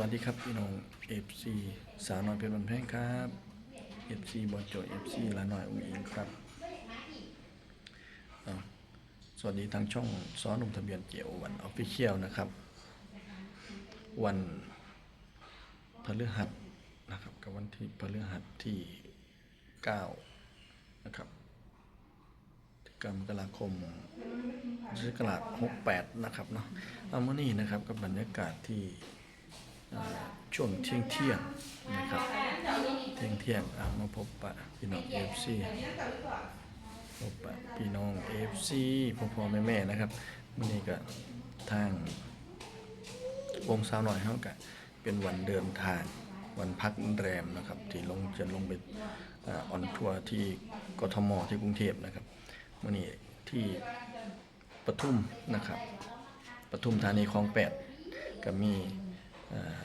วัสดีครับพี่น้อง FC สาวน้อยเพชรบันแพงครับ FC บอโจ FC ลาหน่อยอุ้งอิงครับ สวัสดีทางช่องซ้อนหนุ่มทะเบียนเกี่ยววันออฟฟิเชียลนะครับ วันพฤหัสนะครับกับวันที่พฤหัสที่ 9 นะครับที่กรมกราคมศักราช68 นะครับเนาะเอามานี่นะครับกับบรรยากาศที่ ช่วงเที่ยงเที่ยงนะครับเที่ยงเที่ยงมาพบปะพี่น้อง FC พบปะพี่น้อง FC พ่อพ่อแม่แม่ๆนะครับมื่อนี้ก็ทางวงสาวหน่อยเขาก็เป็นวันเดินทางวันพักแรมนะครับ ที่ลงจะลงไปอ่อนทัวร์ที่กทมที่กรุงเทพนะครับมื่อนี้ที่ปทุมนะครับปทุมธานีคลองแปดก็มีอ่อ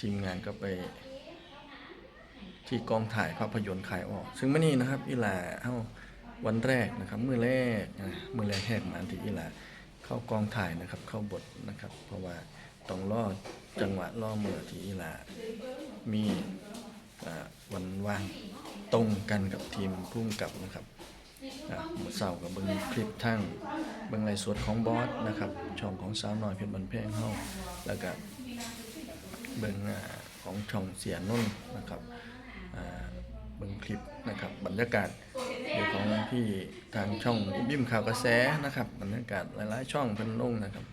ทีมงานก็ไป ที่กองถ่ายภาพยนตร์ขายออก ซึ่งมื่อนี้นะครับอีหลาเข้าวันแรกนะครับมือแรกนะมือแรกแหกมาที่อีหลาเข้ากองถ่ายนะครับ เข้าบทนะครับ เพราะว่าต้องรอจังหวะรอมือที่อีหลามีวันว่างตรงกันกับทีมพุ่มกับนะครับหมดเศร้ากับเบิ้งคลิปทั้งเบิ้งไลฟ์สดของบอสนะครับช่องของสาวน้อยเพชรบันแพงเฮาแล้วก็ เบิ้งอ่าของช่องเสียนุ่นนะครับเบิ้งคลิปนะครับบรรยากาศอยู่ของพี่ทางช่องบิมข่าวกระแสนะครับบรรยากาศหลายๆช่องเพิ่นลงนะครับ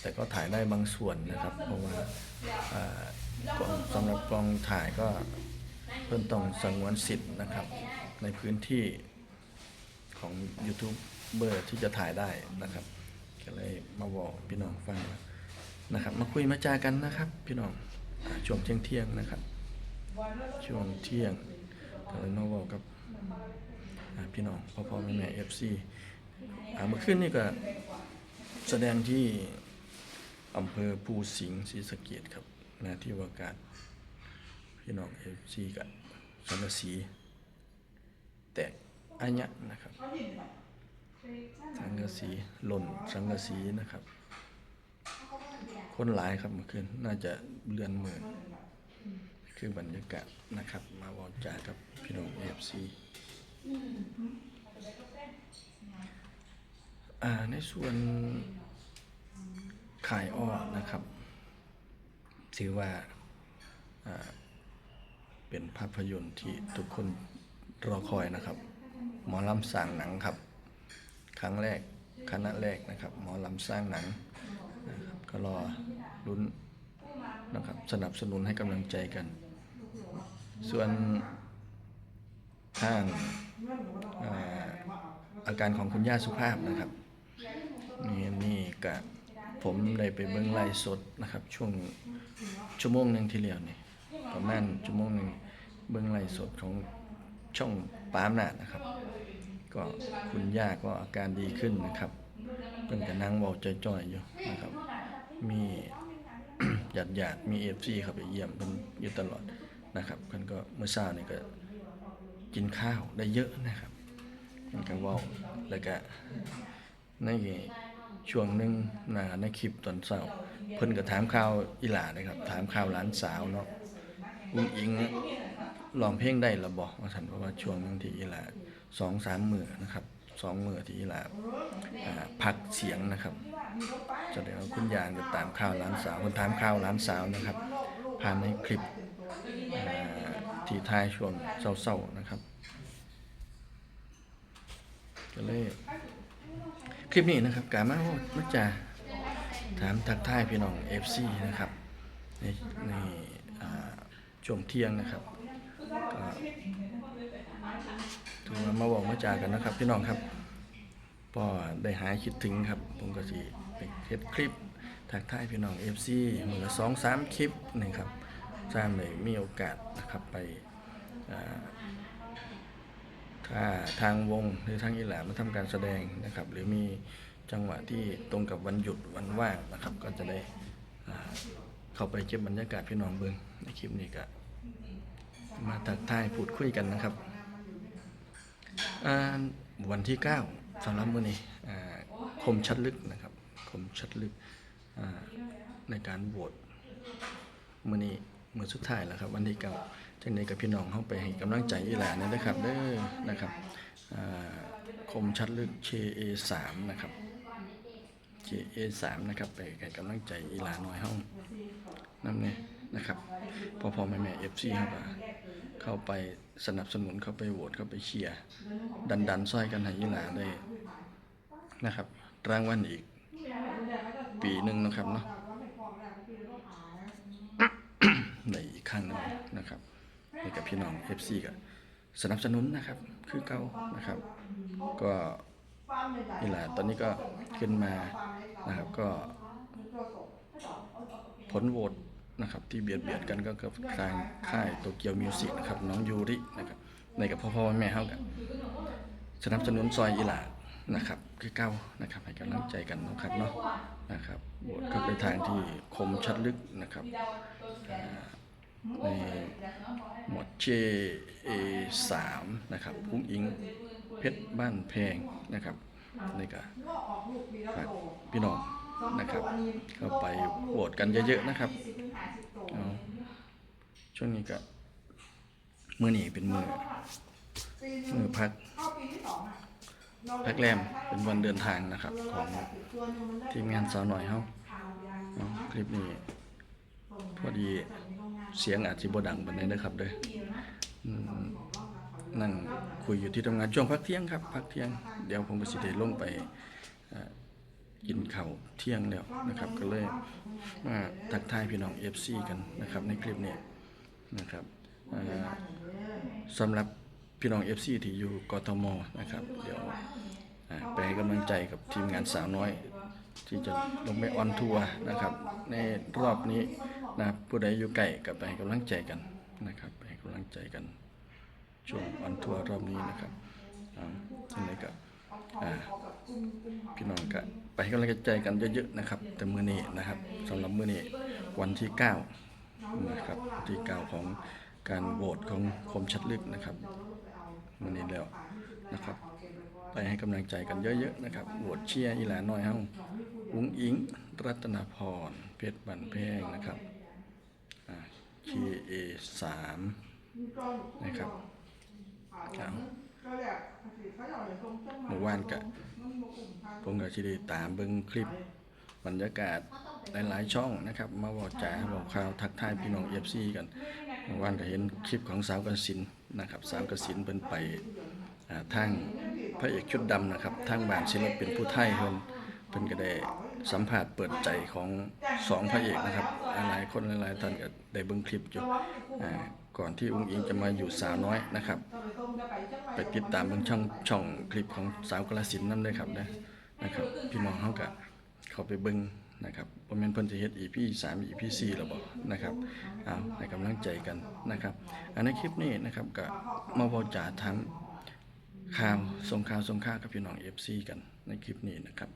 แต่ก็ถ่ายได้บางส่วนนะครับ เพราะว่าสำหรับกองถ่ายก็เพิ่นต้องสงวนสิทธิ์นะครับ ในพื้นที่ของยูทูบเบอร์ที่จะถ่ายได้นะครับก็เลยมาบอกพี่น้องฟังนะครับ มาคุยมาจากันนะครับ พี่น้อง ช่วงเที่ยงเที่ยงนะครับ ช่วงเที่ยงก็เลยมาบอกกับพี่น้องพ่อพ่อแม่แม่เอฟซีเมื่อคืนนี่ก็แสดงที่อำเภอภูสิงห์ศรีสะเกดครับหนาที่ว่าการพี่น้องเอฟซีกับสังกะสีแตกอัญญะนะครับสังกะสีหล่นสังกะสีนะครับ คนหลายครับเมื่อคืนน่าจะเลือนหมื่นคือบรรยากาศนะครับ มาบอกจากับพี่น้องเอฟซีในส่วนขายอ้อนะครับถือว่าเป็นภาพยนตร์ที่ทุกคนรอคอยนะครับ หมอลำสร้างหนังครับ ครั้งแรกคณะแรกนะครับ หมอลำสร้างหนัง ก็รอลุ้นนะครับสนับสนุนให้กำลังใจกัน ส่วนทางอาอาการของคุณย่าสุภาพนะครับนี่นี่กับผมได้ไปเบิ้งไลฟ์สดนะครับ ช่วงชั่วโมงหนึ่งที่แล้วนี่ประมาณชั่วโมงหนึ่งเบิ้งไลฟ์สดของช่องปามนาดนะครับ ก็คุณย่าก็อาการดีขึ้นนะครับเพิ่นก็นั่งเว้าจ่อยอยู่นะครับ มีหยาดหยาดๆมีเอฟซีเข้าไปเยี่ยมเพิ่นอยู่ตลอดนะครับเพิ่นก็เมื่อเช้านี่ก็กินข้าวได้เยอะนะครับมันก็ว้าแล้วก็ในช่วงหนึ่งนะในคลิปตอนเช้าเพิ่นก็ถามข่าวอีหลานะครับ ถามข่าวหลานสาวเนาะอุ้งอิงร้องเพลงได้ละบ่ว่าซั่นเพราะว่าช่วงหนึงที่อีหลาสองสามมือนะครับ สองมือที่หลาอ่าพักเสียงนะครับแสดงว่าคุณยายก็ตามข่าวหลานสาวคนถามข่าวหลานสาวนะครับ ผ่านในคลิปที่ท้ายช่วงเศร้าๆนะครับก็เลยคลิปนี้นะครับกามาว่ามาจะถามทักทายพี่น้อง FC นะครับในในช่วงเที่ยงนะครับก็ ถือว่ามาบอกมาจากันนะครับ พี่น้องครับพอได้หายคิดถึงครับ ผมก็สิไปเฮ็ดคลิปทักทายพี่น้อง FC มือสองสามคลิปนี่ครับสร้างได้มีโอกาสนะครับไปถ้าทางวงหรือทางอีหลามาทำการแสดงนะครับ หรือมีจังหวะที่ตรงกับวันหยุดวันว่างนะครับ ก็จะได้เข้าไปเก็บบรรยากาศพี่น้องเบิงในคลิปนี้ก็มาทักทายพูดคุยกันนะครับ วันที่ 9สำหรับมื้อนี้อ่าคมชัดลึกนะครับคมชัดลึกในการโหวตมื้อนี้มื้อสุดท้ายแล้วครับ วันที่เก้าจังได๋กับพี่น้องเฮาไปให้กำลังใจอีหลานนนะครับเด้อนะครับอ่าคมชัดลึก KA3 นะครับ KA3 นะครับไปให้กำลังใจอีหลาน้อยเฮานำเนี่ยนะครับพอพอแม่แม่ FC เฮาก็เข้าไป สนับสนุนเข้าไปโหวตเข้าไปเชียร์ดันดันๆซอยกันให้อีหลาได้นะครับรางวัลอีก ปีหนึ่งนะครับเนาะในอีกครั้งหนึงนะครับให้กับพี่น้อง FC ก็สนับสนุนนะครับ คือเก่านะครับ ก็นี่แหละตอนนี้ก็ขึ้นมานะครับก็ผลโหวต นะครับที่เบียดเบียดกันก็กับทางค่ายโตเกียวมิวสิกนะครับน้องยูรินะครับในกับพ่อพ่อแม่เฮากันสนับสนุนซอยอีหลานะครับคือเก่านะครับให้กำลังใจกันนะครับเนาะนะครับโหวตก็ไปทางที่คมชัดลึกนะครับในหมวด JA3 นะครับพุ้งอิงเพชรบ้านแพงนะครับในกะฝากพี่น้องนะครับ เข้าไปโหวตกันเยอะๆนะครับ ช่วงนี้ก็เมื่อนี้เป็นมือมือพักพักแรมเป็นวันเดินทางนะครับ ของทีมงานสาวหน่อยเฮาเอาคลิปนี้ พอดีเสียงอาจจะบ่ดังปานใดนะครับเด้อนั่งคุยอยู่ที่ทำงานช่วงพักเที่ยงครับพักเที่ยงเดี๋ยวผมก็สิได้ลงไปอ่อกินข้าวเที่ยงแล้วนะครับ ก็เลยมาทักทายพี่น้อง FC กันนะครับในคลิปนี้ นะครับสำหรับพี่น้อง FC ที่อยู่กทมนะครับ เดี๋ยวไปให้กำลังใจกับทีมงานสาวน้อย ที่จะลงไปออนทัวร์นะครับ ในรอบนี้นะครับผู้ใดอยู่ไกลก็ไปให้กำลังใจกันนะครับไปให้กำลังใจกันช่วงออนทัวร์รอบนี้นะครับที่ไหนก็พี่น้องก็ไปให้กำลังใจกันเยอะๆนะครับ แต่มื้อนี้นะครับสำหรับมื้อนี้วันที่ 9 นะครับวันที่9ของการโหวตของคมชัดลึกนะครับมื้อนี้แล้วนะครับ ไปให้กำลังใจกันเยอะๆนะครับโหวตเชียร์อีหลาน้อยเฮาอุ้งอิง รัตนาพร เพชรบันแพงนะครับอ่า KA 3นะครับเอาเมื่อวานกะผมก็สิด้ตามเบิ่งคลิปบรรยากาศ หลายๆ ช่องนะครับ มาบอกจ๋าบอกข่าวทักทายพี่น้อง FC กันวานก็เห็นคลิปของสาวกสินนะครับสาวกสินเพิ่นไปอ่าทางพระเอกชุดดำนะครับทางบ้านศิลปินผู้ไทยเพิ่นเพิ่นก็ได้สัมผัสเปิดใจของสองพระเอกนะครับหลายคนหลายๆท่านก็ได้เบิ่งคลิปอยู่ก่อนที่อุ้งอิงจะมาอยู่สาวน้อยนะครับ ไปติดตามเบิ่งช่องช่องคลิปของสาวกสินธุ์นำด้วยครับนะนะครับพี่น้องเฮาก็เข้าไปเบิ่ง นะครับบ่แม่นเพิ่นสิเฮ็ด EP 3 EP 4แล้วบ่นะครับเอาให้กำลังใจกันนะครับอันในคลิปนี้นะครับก็มาเว้าจาถามข่าวสงข่าวสงข่าวกับพี่น้อง FC กันในคลิปนี้นะครับ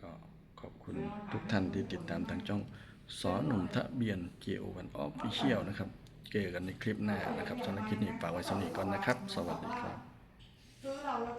ก็ขอบคุณทุกท่านที่ติดตามทางช่องสอหนุ่มทะเบียนเกียววันออฟฟิเชียลนะครับ เจอกันในคลิปหน้านะครับสำหรับคลิปนี้ฝากไว้สำหรับนี้ก่อนนะครับ สวัสดีครับ